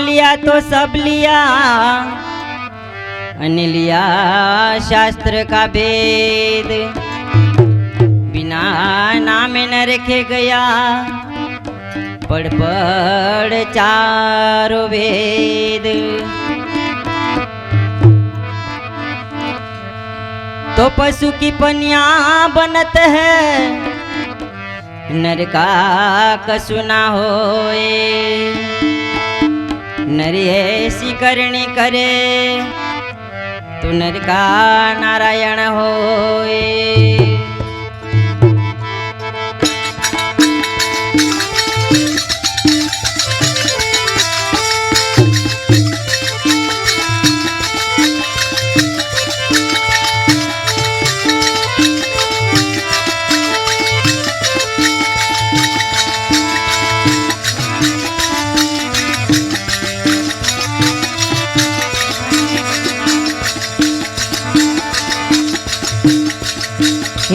लिया तो सब लिया। અને लिया शास्त्र का भेद। बिना नाम न रखे गया। पढ़ पढ़ चारो वेद तो पशु की पनिया बनत है। नर का कसु ना होए। નરેશી કરણી કરે. તું નરકા નારાયણ હોય.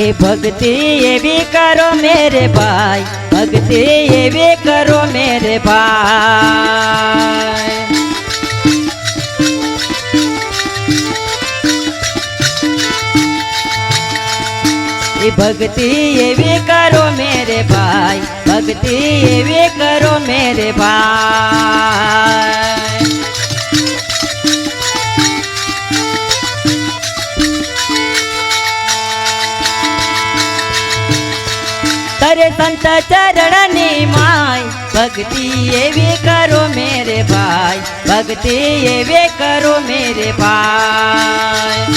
नारायण भक्ति ये भी करो मेरे भाई। भक्ति ये भी करो मेरे भाई। भक्ति ये भी करो मेरे भाई। भक्ति ये भी करो मेरे भाई। સંત ચરણની માય. ભક્તિ એવી કરો મેરે ભાઈ. ભક્તિ એવી કરો મેરે ભાઈ.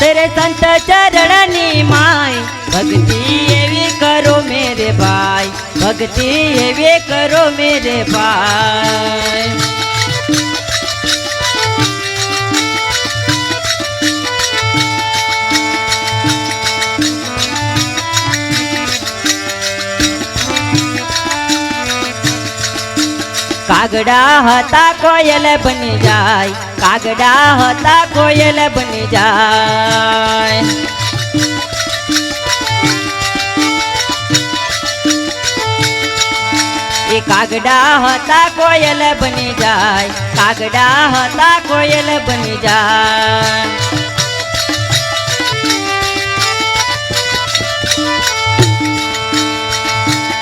તેરે સંત ચરણની માય. ભક્તિ એવી કરો મેરે ભાઈ. ભક્તિ એવી કરો મેરે ભાઈ. કાગડા હતા કોયલ બની જાય, કાગડા હતા કોયલ બની જાય. એ કાગડા હતા કોયલ બની જાય, કાગડા હતા કોયલ બની જાય.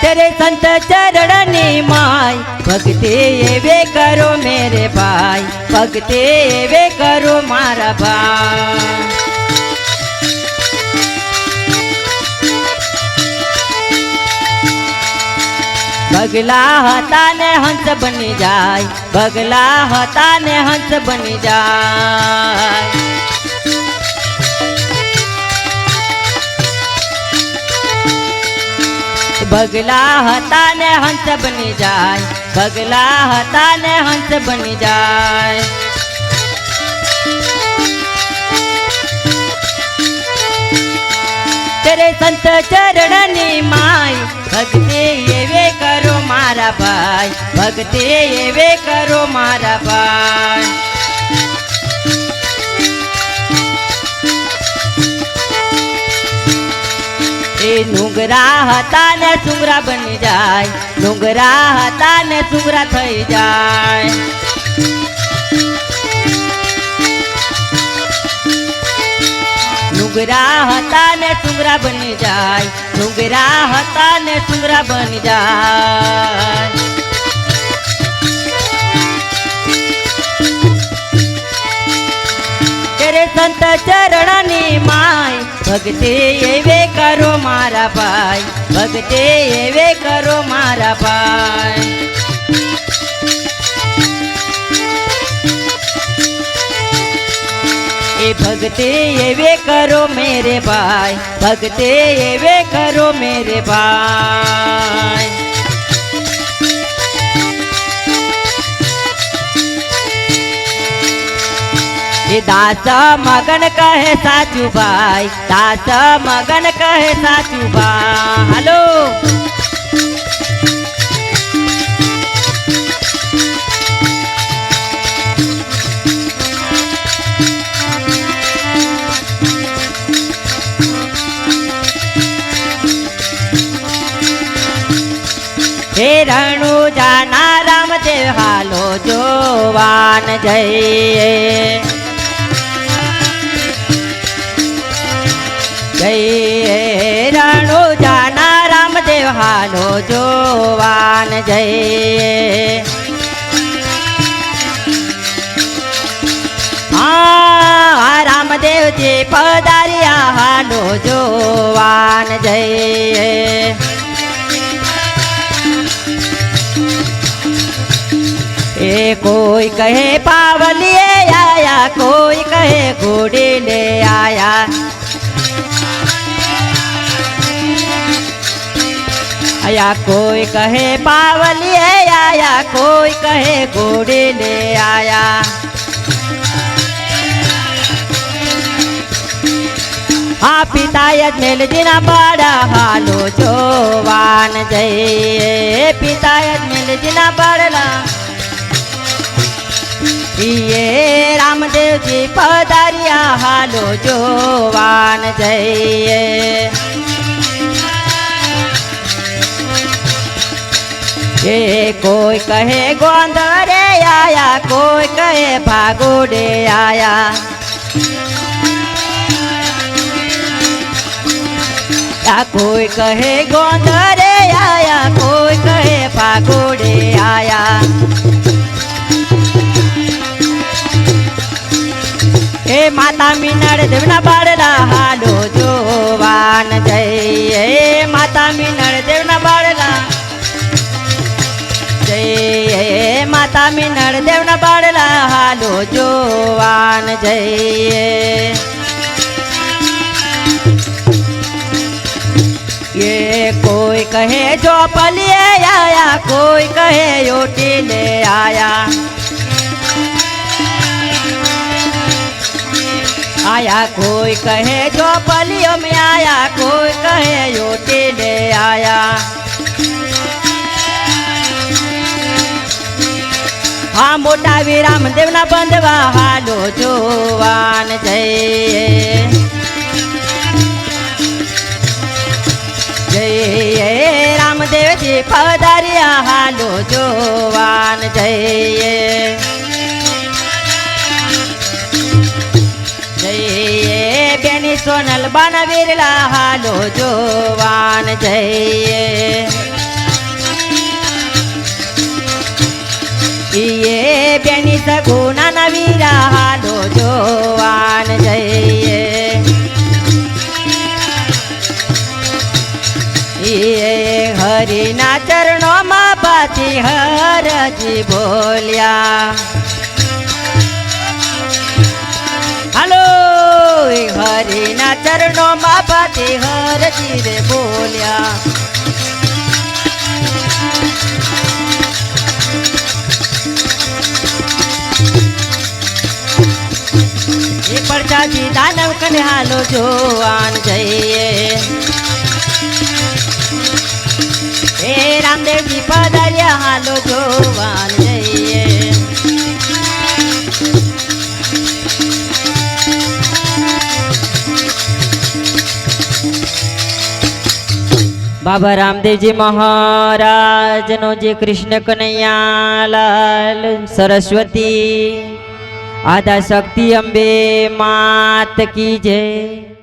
તેરે સંત ચરણની માય ભક્તિ એવે કરો મેરે ભાઈ, ભક્તિ એવે કરો મારા ભાઈ. ભગલા હતા ને હંસ બની જાય, ભગલા હતા ને હંસ બની જાય. ભગલા હતા ને હંસ બની જાય બગલા હતા ને હંસ બની જાય. તેરે સંત ચરણની માય ભક્તિ એવે કરો મારા ભાઈ, ભક્તિ એવે કરો મારા ભાઈ. એ નુંગરા હતા ને સુંગરા બની જાય. ડુંગરા હતા ને સુંગરા થઈ જાય. નુંગરા હતા ને સુંગરા બની જાય. નુંગરા હતા ને સુંગરા બની જાય. સંત ચરણની માય ભક્તિ એવે કરો મારા ભાઈ ભક્તિ એવે કરો મારા ભાઈ એ ભક્તિ એવે કરો મેરે ભાઈ ભક્તિ એવે કરો મેરે ભાઈ એ દાસ મગન કહે સાચું ભાઈ, દાસ મગન કહે સાચું ભાઈ. હાલો. હે રણુ જાના રામદેવ હાલો જોવાન જય જઈએ રણુ જાના રામદેવ હાલો જોવાન જઈએ હા, રામદેવજી પધાર્યા હાલો જોવાન જઈએ એ કોઈ કહે પાવલીએ આયા, કોઈ કહે ગુડી લે આયા. આયા કોઈ કહે પાવલીએ આયા કોઈ કહે ઘોડી લે આયા. હા પિતાય જ મેલજીના બાળા હાલો જોવાન જઈએ. પિતાય જ મેલજીના બાળલા ઈએ રામદેવજી પધાર્યા હાલો જોવાન જઈએ. એ કોઈ કહે ગોંધરે આયા, કોઈ કહે ભાગોડે આયા. આ કોઈ કહે ગોંધરે આયા, કોઈ કહે ભાગોડે આયા. એ માતા મીનાળ દેવના બાળલા હાલો જોવાન જઈએ. એ માતા મીનાળ દેવના બાળલા જઈએ. માતા મિનળ દેવના બાળલા હાલો જોવાન જઈએ. એ કોઈ કહે ચોપલીએ આયા, કોઈ કહે યોટીને આયા. આયા કોઈ કહે ચોપલીઓ મેં આયા, કોઈ મોટા વિરામ બંધવા હાલો જોવાન જઈએ. જઈએ, રામદેવજી પધાર્યા હાલો જોવાન જઈએ. જઈએ, બેની સોનલ બાના વીરલા હાલો જોવાન જઈએ ઈએ બેની સગુના વીરા હાલો જોવાન જઈએ. એ હરિના ચરણોમાં પાછી હરજી બોલ્યા. હાલો હરિના ચરણોમાં પાછી હરજી રે બોલ્યા. એ દાનવ હાલો જોવાન જઈએ. હે રામદેવજી પધાર્યા, હાલો જોવાન જઈએ. બાબા રામદેવજી મહારાજનો જે કૃષ્ણ કનૈયા લાલ સરસ્વતી આદા શક્તિ અંબે માત કી જય.